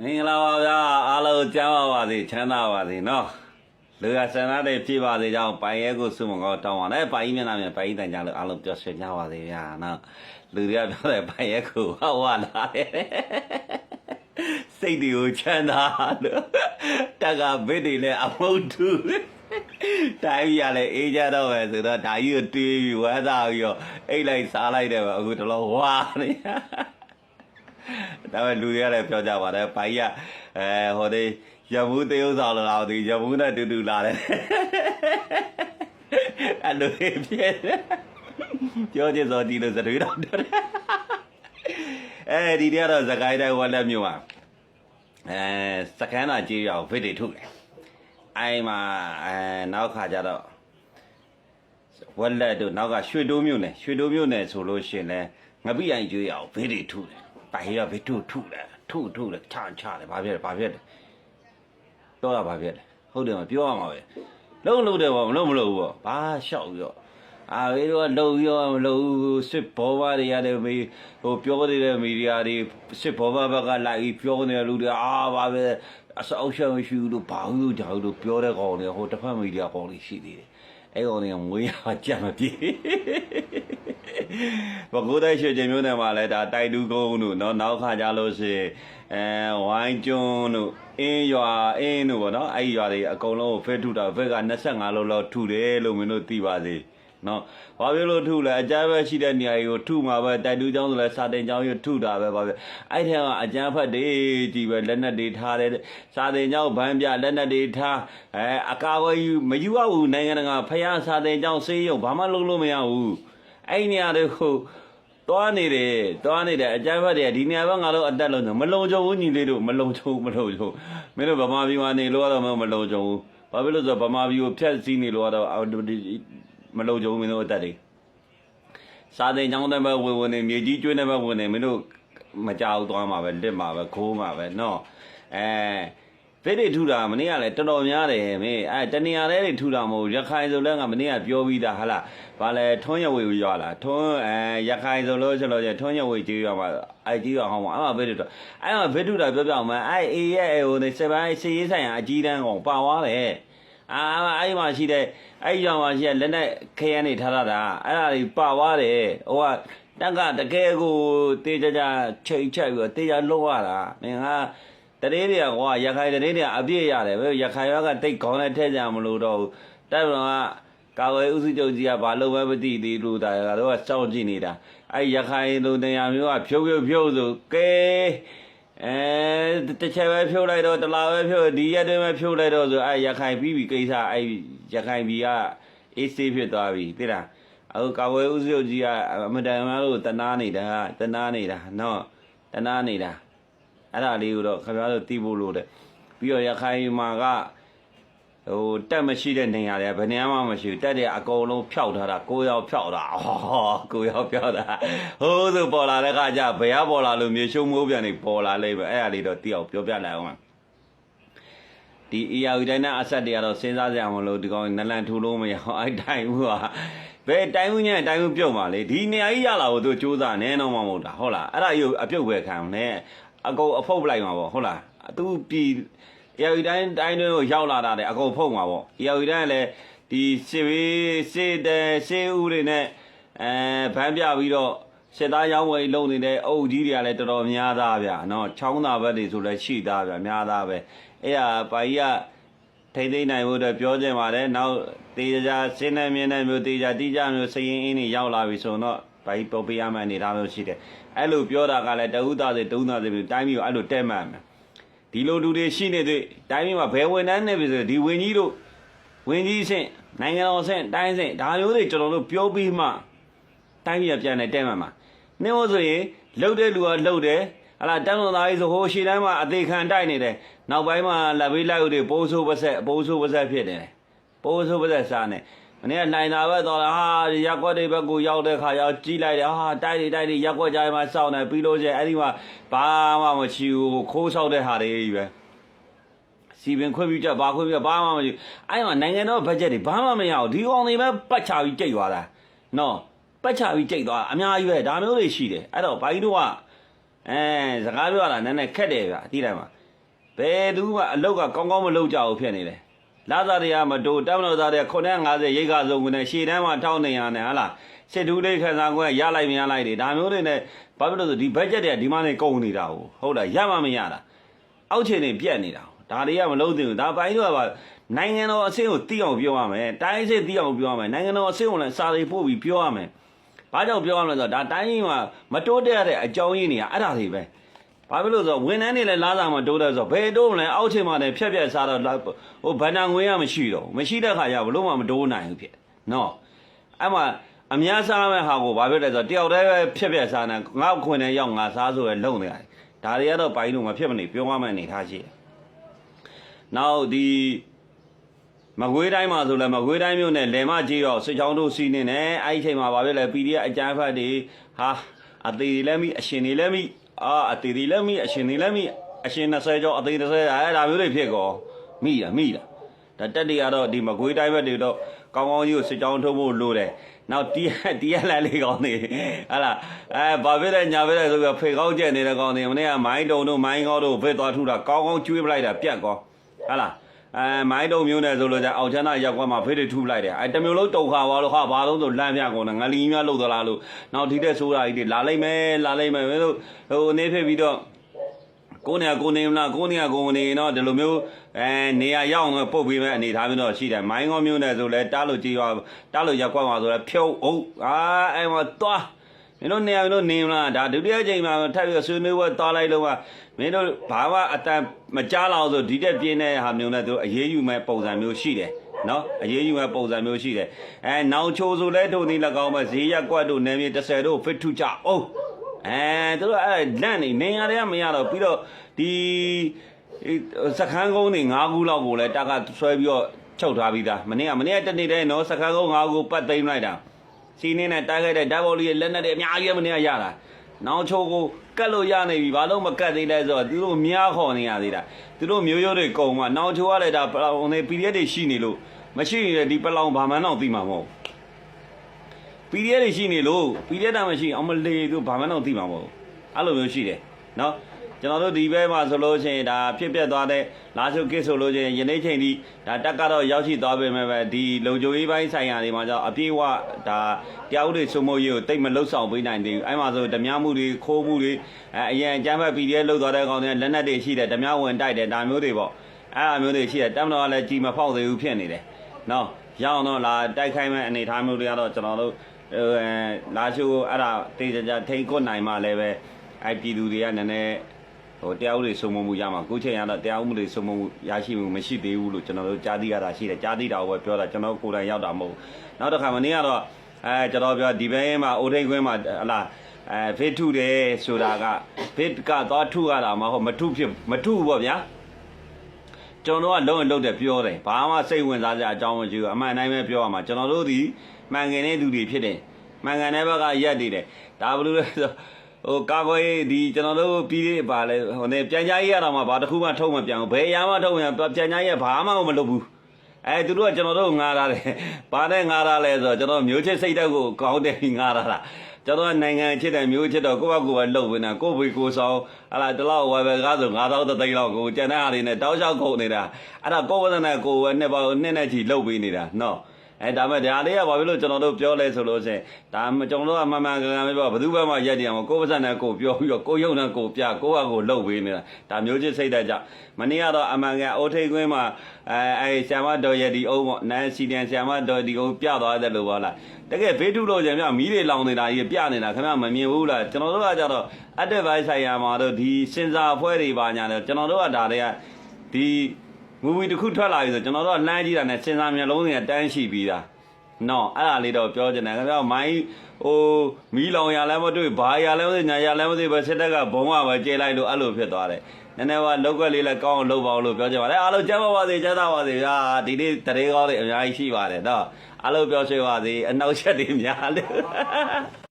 မင်္ဂလာပါဗျာအားလုံးကျမ်းပါပါစေချမ်းသာပါစေနော်လူရဆန္ဒတွေပြည့်ပါစေကြောင်းပိုင်ရဲကိုစုမကောတောင်းပါနဲ့ပိုင်ကြီးမျက်နှာမြန်ပိုင်ကြီးတန်ကြလို့အားလုံးပျော်ရွှင်ကြပါစေဗျာနော်လူတွေကပြောတယ်ပိုင်ရဲကိုဟောဝလာတယ်စိတ်တွေကိုချမ်းသာလို့တက်ကဘစ်တွေလည်းအမုတ်တူတိုင်းရလဲအေးကြတော့ပဲဆိုတော့ဒါကြီးကိုတွေးပြီးဝမ်းသာပြီးတော့အိတ်လိုက်စားလိုက်တယ်ပဲအခုတလောဝါနေ ဒါပေမဲ့လူတွေကလည်းပြောကြပါတယ်။ပိုင်ကအဲဟိုဒီရမူးတရုပ်ဆောင်လာတော့ဒီရမူးနဲ့တူတူလာတယ်။အဲ့လိုဖြစ်တယ်။ပြောချင်စောဒီလိုစတွေးတော့တယ်။အဲဒီတည်းကတော့သခိုင်းတိုင်းဝက်လက်မြို့မှာအဲစကန်းသာကြေးရအောင်ဗစ်တွေထုတ်တယ်။အိုင်မှာအဲနောက်ခါကျတော့ဝက်လက်တို့နောက်ကရွှေတိုးမြို့နယ်ရွှေတိုးမြို့နယ်ဆိုလို့ရှိရင်လည်းငပိအိုင်ကျွေးရအောင်ဗစ်တွေထုတ်တယ်။ ပိုင်ရဗစ်ထုတ်ထုတ်တယ်ထုတ်ထုတ်တယ်ချချတယ်ဘာဖြစ်လဲဘာဖြစ်လဲပြောတာဘာဖြစ်လဲဟုတ်တယ်မပြောရမှာပဲလုံးလုံးတယ်ပေါ့မလုံးမလုံးဘူးပေါ့ဘာလျှောက်ပြီးတော့အာဘေးတော့လုံရောမလုံဘူးစစ်ဘောဘာတွေရတယ်မေးဟိုပြောနေတဲ့မီဒီယာတွေစစ်ဘောဘာဘက်ကလိုက်ပြီးပြောနေတဲ့လူတွေအာဘာပဲအစောက်ရှောက်ရှိဘူးလို့ဘာလို့ကြောက်လို့ပြောတဲ့ကောင်တွေဟိုတစ်ဖက်မီဒီယာကောင်တွေရှိသေးတယ် အဲ့ကောင်တွေကငွေရကြမပြေဘကိုးတိုင်းရွှေချင်းမျိုးနယ်မှာလည်းဒါတိုက်တူးကုန်းတို့နော်နောက်ခါကြလို့ရှိရင်အဲဝိုင်းကျွန်းတို့အင်းရွာအင်းတို့ပေါ့နော်အဲ့ဒီရွာတွေအကုန်လုံးဖဲထုတာဖက်က25လုံးလောက်ထုတယ်လို့မင်းတို့သိပါစေ။ နော်ဘာဖြစ်လို့ထုလဲအကြမ်းဖက်ရှိတဲ့နေရာကြီးကိုထုမှာပဲတိုက်တူးကျောင်းဆိုလဲစာတင်ကျောင်းကြီးထုတာပဲဘာဖြစ်အဲ့ထဲမှာအကြမ်းဖက်တွေကြီးပဲလက်နက်တွေထားတယ်စာတင်ကျောင်းဗန်းပြလက်နက်တွေထားအဲအကာအကွယ်ယူမယူရဘူးနိုင်ငံတကာဖျားစာတင်ကျောင်းစေးရုံဘာမှလုပ်လို့မရဘူးအဲ့ဒီနေရာတွေကိုသွားနေတယ်သွားနေတယ်အကြမ်းဖက်တွေဒီနေရာဘက်ငါတို့အတက်လုံးဆိုမလုံခြုံဘူးညီလေးတို့မလုံခြုံမလုံခြုံမင်းတို့ဗမာပြည်မှာနေလို့တော့မလုံခြုံဘူးဘာဖြစ်လို့ဆိုတော့ဗမာပြည်ကိုဖျက်ဆီးနေလို့တော့ မလုံခြုံမင်းတို့အတက်တွေစာတင်ကျောင်းတဲ့ဘက်ဝင်ဝင်နေမြေကြီးကျွေးတဲ့ဘက်ဝင်နေမင်းတို့မကြောက်သွားမှာပဲလစ်မှာပဲခိုးမှာပဲနော်အဲဗိဒိထူတာမနေ့ကလည်းတော်တော်များတယ်မင်းအဲတနေရာလေးတွေထူတာမဟုတ်ရခိုင်ဆိုလည်းငါမနေ့ကပြောပြီးသားဟာလားဘာလဲထွန်းရဝေရွာလားထွန်းအဲရခိုင်ဆိုလို့ဆိုလို့ထွန်းရဝေကြီးရွာမှာအဲကြီးရွာဟောင်းမှာအဲ့မှာဗိဒိထအဲ့မှာဗိဒိထတာပြောပြအောင်မအဲအေးရဲ့ဟိုနေစပိုင်းစီရေးဆိုင်ရာအကြီးတန်းကောင်ပါသွားတယ် အာအဲ့ဒီမှာရှိတဲ့အဲ့ဒီကြောင်မှာရှိတဲ့လက်နဲ့ခဲရနေထားတာအဲ့ဒါတွေပါသွားတယ်ဟိုကတက်ကတကယ်ကိုတေးကြကြချိန်ချက်ပြီးတော့တေးကြလုံးရတာမင်းကတရေတွေကကွာရခိုင်တရေတွေကအပြည့်ရတယ်ပဲရခိုင်ဘက်ကတိတ်ခေါင်းနဲ့ထည့်ကြမလို့တော့ဘူးတက်တော့ကကာဝယ်ဥစုချုပ်ကြီးကဘာလို့ပဲမသိသေးလို့ဒါကတော့ကစောင့်ကြည့်နေတာအဲ့ရခိုင်လူနေရာမျိုးကဖြုတ်ဖြုတ်ဖြုတ်ဆိုကဲ အဲတစ်ချက်ပဲဖြုတ်လိုက်တော့တလားပဲဖြုတ်ဒီရက်တည်းပဲဖြုတ်လိုက်တော့ဆိုအဲရခိုင်ပြီးပြီကိစ္စအဲရခိုင်ပြီးကအေးဆေးဖြစ်သွားပြီသိလားအခုကာဝယ်ဥစုကြီးကအမတန်များလို့တနာနေတာတနာနေတာနော်တနာနေတာအဲ့ဒါလေးကိုတော့ခင်ဗျားတို့သိဖို့လို့တဲ့ပြီးတော့ရခိုင်မှာက ဟိုတက်မရှိတဲ့နေရာတွေဘယ်နေရာမှမရှိဘူးတက်တဲ့အကုန်လုံးဖျောက်ထားတာကိုရောက်ဖျောက်တာဟောကိုရောက်ဖျောက်တာဟိုးဆိုပေါ်လာတဲ့ခါကျဘယ်ရပေါ်လာလို့မြေရှုံမိုးပြန်နေပေါ်လာလိမ့်မယ်အဲ့ဒါလေးတော့သိအောင်ပြောပြလိုက်အောင်ဒီ ER တိုင်းနဲ့အဆက်တွေကတော့စဉ်းစားကြမလို့ဒီကောင်နလန်ထူလို့မရအောင်အဲ့တိုင်းဘူးဟာဘယ်တိုင်းဦးညံ့တိုင်းဦးပြုတ်ပါလေဒီနေရာကြီးရလာကိုသူစူးစမ်းနေတော့မှမဟုတ်တာဟုတ်လားအဲ့ဒါကြီးအပြုတ်ပဲခံနေအကုန်အဖုတ်ပလိုက်မှာပေါ့ဟုတ်လားသူပြည် ER တိုင်းတိုင်းတွေကိုရောက်လာတာလေအကုန်ဖုတ်မှာပေါ့ ER တိုင်းကလည်းဒီစစ်ဝေးစစ်တဲ့စစ်ဦးတွေနဲ့အဲဗန်းပြပြီးတော့စစ်သားရောင်းဝယ်လုံနေတဲ့အုပ်ကြီးတွေကလည်းတော်တော်များသားဗျာနော်ချောင်းသားဘက်တွေဆိုလည်းရှိသားဗျာများသားပဲအဲ့ဒါပါကြီးကထိမ့်သိမ့်နိုင်ဖို့အတွက်ပြောကြပါတယ်နောက်တေးကြစင်းနေမြင်းနေမျိုးတေးကြတိကြမျိုးစရင်အင်းတွေရောက်လာပြီဆိုတော့ဘာကြီးပေါ်ပြရမှန်းနေတာမျိုးရှိတယ်အဲ့လိုပြောတာကလည်းတဟုသားစေတုံးသားစေမျိုးတိုင်းမျိုးအဲ့လိုတဲ့မှန်မယ် ဒီလိုလူတွေရှိနေသေးတိုင်းမျိုးမှာဘယ်ဝန်တန်းနေပြီဆိုဒီဝင်ကြီးတို့ဝင်ကြီးဆင့်နိုင်ငံတော်ဆင့်တိုင်းဆင့်ဒါမျိုးတွေကျွန်တော်တို့ပြောပြီးမှတိုင်းပြည်ပြန်နေတဲ့မှန်မှာနေလို့ဆိုရင်လှုပ်တဲ့လူကလှုပ်တယ်ဟလာတန်းတော်သားကြီးဆိုဟိုရှေ့တိုင်းမှာအသေးခံတိုက်နေတယ်နောက်ပိုင်းမှာလက်ဘေးလိုက်ဥတွေပိုးဆိုးပါဆက်ပိုးဆိုးပါဆက်ဖြစ်နေတယ်ပိုးဆိုးပါဆက်စားနေ မနေ့ကနိုင်တာပဲတော့ဟာရက်ွက်တွေဘက်ကိုရောက်တဲ့ခါရောက်ကြီးလိုက်တယ်ဟာတိုက်တွေတိုက်တွေရက်ွက်ကြားမှာစောင့်နေပြီးလို့ကျအဲ့ဒီမှာဘာမှမရှိဘူးခိုးဆောက်တဲ့ဟာတွေကြီးပဲစီပင်ခွင့်ပြုချက်ဘာခွင့်ပြုဘာမှမရှိအဲ့မှာနိုင်ငံတော်ဘတ်ဂျက်တွေဘာမှမရဘူးဒီကောင်တွေပဲပတ်ချပြီးကြိတ်သွားတာနော်ပတ်ချပြီးကြိတ်သွားအများကြီးပဲဒါမျိုးတွေရှိတယ်အဲ့တော့ဘာကြီးတို့ကအဲစကားပြောတာနည်းနည်းခက်တယ်ဗျာအတိတိုင်းမှာဘယ်သူမှအလုတ်ကကောင်းကောင်းမလုပ်ကြဘူးဖြစ်နေတယ် လာသားတွေကမတိုးတောင်းတော်သားတွေ950ရိတ်ကစုံကနေရှေ့တန်းမှာ1200နဲ့ဟာလားစစ်တူးလေးခန်းစားခွင့်ရလိုက်မရလိုက်တွေဒါမျိုးတွေနဲ့ဘာဖြစ်လို့ဆိုဒီဘတ်ဂျက်တွေကဒီမှနေကုန်နေတာဟုတ်ဟုတ်လားရမှမရတာအောက်ခြေနေပြက်နေတာဒါတွေကမလုံးသင့်ဘူးဒါပိုင်းတော့ကနိုင်ငံတော်အဆင့်ကိုတိအောင်ပြောရမယ်တိုင်းအဆင့်တိအောင်ပြောရမယ်နိုင်ငံတော်အဆင့်ကိုလည်းစာတွေပို့ပြီးပြောရမယ်ဘာကြောင့်ပြောရမလဲဆိုတော့ဒါတိုင်းကြီးမှာမတိုးတက်ရတဲ့အကြောင်းရင်းတွေကအဲ့ဒါတွေပဲ ဘာဖြစ်လို့ဆိုတော့ဝန်ထမ်းတွေလည်းလားစာမတိုးတယ်ဆိုတော့ဘယ်တိုးမလဲအောက်ချိန်မှာလည်းဖြက်ဖြက်စားတော့ဟိုဗန္ဒငွေရမရှိတော့ဘူးမရှိတဲ့ခါကျဘလို့မှမတိုးနိုင်ဘူးဖြစ်နော်အဲ့မှာအများစားမဲ့ဟာကိုဘာဖြစ်လဲဆိုတော့တယောက်တည်းပဲဖြက်ဖြက်စားနေငါ့ခွင်နဲ့ရောက်ငါစားဆိုရလုံနေရတယ်ဒါတွေကတော့ပိုင်းလို့မဖြစ်မနေပြောရမယ့်အနေထားရှိတယ်နောက်ဒီမကွေးတိုင်းမှာဆိုလဲမကွေးတိုင်းမြို့နယ်လယ်မကြီးတော့စစ်ချောင်းတို့စီးနေတယ်အဲ့ဒီအချိန်မှာဘာဖြစ်လဲ PDF အကြမ်းဖက်တွေဟာအသေးတွေလည်းမိအရှင်တွေလည်းမိ အာအသေးတွေလည်းမိအရှင်တွေလည်းမိအရှင်20ကျော်အသေး30အဲ့ဒါမျိုးတွေဖြစ်ကောမိတာမိတာဒါတက်တွေကတော့ဒီမကွေးတိုင်းဘက်တွေတော့ကောင်းကောင်းကြီးကိုစစ်ချောင်းထုတ်ဖို့လိုတယ်နောက်တီးတီးရလာလေးကောင်းနေဟာလားအဲဘာဖြစ်လဲညာဖြစ်လဲဆိုပြီးဖေကောင်းကျက်နေတဲ့ကောင်းနေမနေ့ကမိုင်းတုံတို့မိုင်းကောင်းတို့ဖေသွားထူတာကောင်းကောင်းကျွေးပလိုက်တာပြတ်ကောဟာလား အဲမိုင်းတုံမျိုးနဲ့ဆိုလို့じゃအောက်ချမ်းသာရက်ကွက်မှာဖေးတွေထုလိုက်တယ်အဲတစ်မျိုးလုံးတုံခါသွားလို့ဟာဘာလို့ဆိုလမ်းပြကုန်တယ်ငလီများလှုပ်သလားလို့နောက်ဒီတဲ့ဆိုးတာကြီးတွေလာလိုက်မယ်လာလိုက်မယ်မင်းတို့ဟိုနေဖြစ်ပြီးတော့ကိုနေကိုနေမလားကိုနေကိုနေတော့ဒီလိုမျိုးအဲနေရာရောက်အောင်ပုတ်ပေးမဲ့အနေထားမျိုးတော့ရှိတယ်မိုင်းကောမျိုးနဲ့ဆိုလဲတားလို့ကြည်ရွာတားလို့ရက်ကွက်မှာဆိုလဲဖြုတ်ဟုတ်အာအဲမှာသွား မင်းတို့နေရာမင်းတို့နေမလားဒါဒုတိယချိန်မှာထပ်ပြီးဆွေးနွေးပွဲသွားလိုက်လို့ကမင်းတို့ဘာမှအတန်မကြားလောက်ဆိုဒီတက်ပြင်းတဲ့ဟာမျိုးနဲ့သူအရေးယူမဲ့ပုံစံမျိုးရှိတယ်နော်အရေးယူမဲ့ပုံစံမျိုးရှိတယ်အဲနောင်ချိုဆိုလဲထိုနည်း၎င်းမဲ့ဈေးရက်ကွက်တို့နေမြေ30တို့ဖစ်ထုကြအောင်အဲသူတို့အဲ့လန့်နေနေရတဲ့မရတော့ပြီးတော့ဒီစခန်းကုန်းတွေ၅ခုလောက်ကိုလည်းတက်ကဆွဲပြီးတော့ချုပ်ထားပြီးသားမနေ့ကမနေ့ကတနေ့တည်းနော်စခန်းကုန်း၅ခုပတ်သိမ်းလိုက်တာ စီးနှင်းနဲ့တိုက်ခဲ့တဲ့ဓာတ်ဘောလီရဲ့လက်နဲ့တည်းအများကြီးမနေရရတာနောင်ချိုကိုကတ်လို့ရနေပြီဘာလို့မကတ်သေးလဲဆိုတော့သူတို့မြားခေါ်နေရသေးတာသူတို့မျိုးရိုးတွေကုန်မှနောင်ချိုကလည်းဒါပလောင်တွေ PDF တွေရှိနေလို့မရှိနေတဲ့ဒီပလောင်ဘာမှန်းတော့သိမှာမဟုတ် PDF တွေရှိနေလို့ PDF တာမရှိအောင်မလေးသူဘာမှန်းတော့သိမှာမဟုတ်အဲ့လိုမျိုးရှိတယ်နော် ကျွန်တော်တို့ဒီဘက်မှာဆိုလို့ရှိရင်ဒါဖြစ်ပျက်သွားတဲ့လာရှုကိဆိုလို့ရှိရင်ယနေ့ချိန်ထိဒါတက်ကတော့ရောက်ရှိသွားပေမဲ့ပဲဒီလုံခြုံရေးပိုင်းဆိုင်ရာတွေမှာကြောင့်အပြည့်ဝဒါတရားဥပဒေစိုးမိုးရေးကိုတိတ်မလုံဆောင်ပေးနိုင်သေးဘူးအဲ့မှာဆိုဓမြမှုတွေခိုးမှုတွေအဲအရင်အကြမ်းဖက် PDF လောက်သွားတဲ့ကောင်တွေလက်နက်တွေရှိတယ်ဓမြဝင်တိုက်တယ်ဒါမျိုးတွေပေါ့အဲ့အမျိုးတွေရှိတယ်တမ်တော်ကလည်းကြီးမဖောက်သေးဘူးဖြစ်နေတယ်နော်ရအောင်တော့လာတိုက်ခိုင်းမဲ့အနေထားမျိုးတွေကတော့ကျွန်တော်တို့အဲလာရှိုးအဲ့ဒါတေချာချာထိန်ကွတ်နိုင်မှလည်းပဲအဲ့ပြည်သူတွေကနည်းနည်း ဟိုတရားဥပဒေစိုးမိုးမှုရမှာကိုချိန်ရတော့တရားဥပဒေစိုးမိုးမှုရရှိမှုမရှိသေးဘူးလို့ကျွန်တော်တို့ကြားသိရတာရှိတယ်ကြားသိတာကိုပဲပြောတာကျွန်တော်ကိုယ်တိုင်ရောက်တာမဟုတ်ဘူးနောက်တစ်ခါမနေ့ကတော့အဲကျွန်တော်ပြောဒီဘဲမှာအိုထိန်ခွင်းမှာဟလာအဲဖေးထုတယ်ဆိုတာကဖေးကသွားထုရတာမဟုတ်မထုဖြစ်မထုဘူးပေါ့ဗျာကျွန်တော်တို့ကလုံးဝလုံးတယ်ပြောတယ်ဘာမှစိတ်ဝင်စားစရာအကြောင်းမရှိဘူးအမှန်တိုင်းပဲပြောရမှာကျွန်တော်တို့ဒီမှန်ကန်တဲ့သူတွေဖြစ်တယ်မှန်ကန်တဲ့ဘက်ကရက်နေတယ်ဒါဘလို့လဲဆို ဟိုကာကွယ်ရေးဒီကျွန်တော်တို့ပြီးသေးပါလဲဟိုနေပြန်ကြားရေးရတော့မှဘာတစ်ခုမှထုတ်မပြန်ဘူးဘယ်အရာမှထုတ်မပြန်ပြန်ကြားရေးဘာမှမလုပ်ဘူးအဲသူတို့ကကျွန်တော်တို့ငားထားတယ်ဘာနဲ့ငားထားလဲဆိုတော့ကျွန်တော်မျိုးချစ်စိတ်ဓာတ်ကိုကောင်းတယ်ပြီးငားထားတာကျွန်တော်ကနိုင်ငံချစ်တယ်မျိုးချစ်တော့ကိုယ့်ဘက်ကိုယ်ပဲလှုပ်နေတာကိုယ့်ဘေကိုယ်ဆောင်ဟာလာဒီလောက်ဝယ်ပဲကားဆို9000တသိန်းလောက်ကိုကျန်တဲ့အားတွေနဲ့တောက်လျှောက်ကုန်နေတာအဲ့ဒါကိုယ်ဝဒနာကိုယ်ပဲနှစ်ပေါင်းနှစ်နဲ့ချီလှုပ်ပေးနေတာနော် အဲဒါမဲ့ဒါလေးကဘာဖြစ်လို့ကျွန်တော်တို့ပြောလဲဆိုလို့ရှိရင်ဒါမှကျွန်တော်တို့ကမှန်မှန်ကန်ကန်ပဲပြောဘယ်သူဘက်မှရက်တည်အောင်ကိုယ်ပါစနဲ့ကိုယ်ပြောပြီးတော့ကိုယ်ယုံနဲ့ကိုယ်ပြကိုယ့်ဟာကိုယ်လှုပ်ပေးနေတာဒါမျိုးချစ်စိတ်ဓာတ်ကြောင့်မနေ့ကတော့အမှန်ကန်အိုးထိတ်ကွင်းမှာအဲအဲဆ iam မတော်ရဒီအုံးပေါ့နန်းစီတန်ဆ iam မတော်ဒီအုံးပြသွားတယ်လို့ပြောလားတကယ်ဘေးထုလို့ကြံပြမီးတွေလောင်နေတာကြီးပြနေတာခင်ဗျမမြင်ဘူးလားကျွန်တော်တို့ကကြတော့ advice ဆိုင်ရာမှာတော့ဒီစင်စာအဖွဲ့တွေပါညာတယ်ကျွန်တော်တို့ကဒါတွေကဒီ မူဗီတစ်ခုထွက်လာပြီဆိုကျွန်တော်တို့ကလှမ်းကြည့်တာနဲ့စင်စာမျက်လုံးတွေကတန်းရှိပြီးသားနော်အဲ့ဒါလေးတော့ပြောချင်တယ်ခင်ဗျမိုင်းဟိုမီးလောင်ရလဲမတွေ့ဘာရလဲမသိညာရလဲမသိပဲစစ်တပ်ကဘုံကပဲကျဲလိုက်လို့အဲ့လိုဖြစ်သွားတယ်နည်းနည်းကလောက်ကလေးလည်းကောင်းအောင်လုပ်ပါအောင်လို့ပြောချင်ပါတယ်အားလုံးကျမ်းပါပါစေကျမ်းသာပါစေဗျာဒီနေ့တရေကောင်းတွေအများကြီးရှိပါတယ်နော်အားလုံးပြောဆွေးပါစေအနောက်ချက်တွေများလို့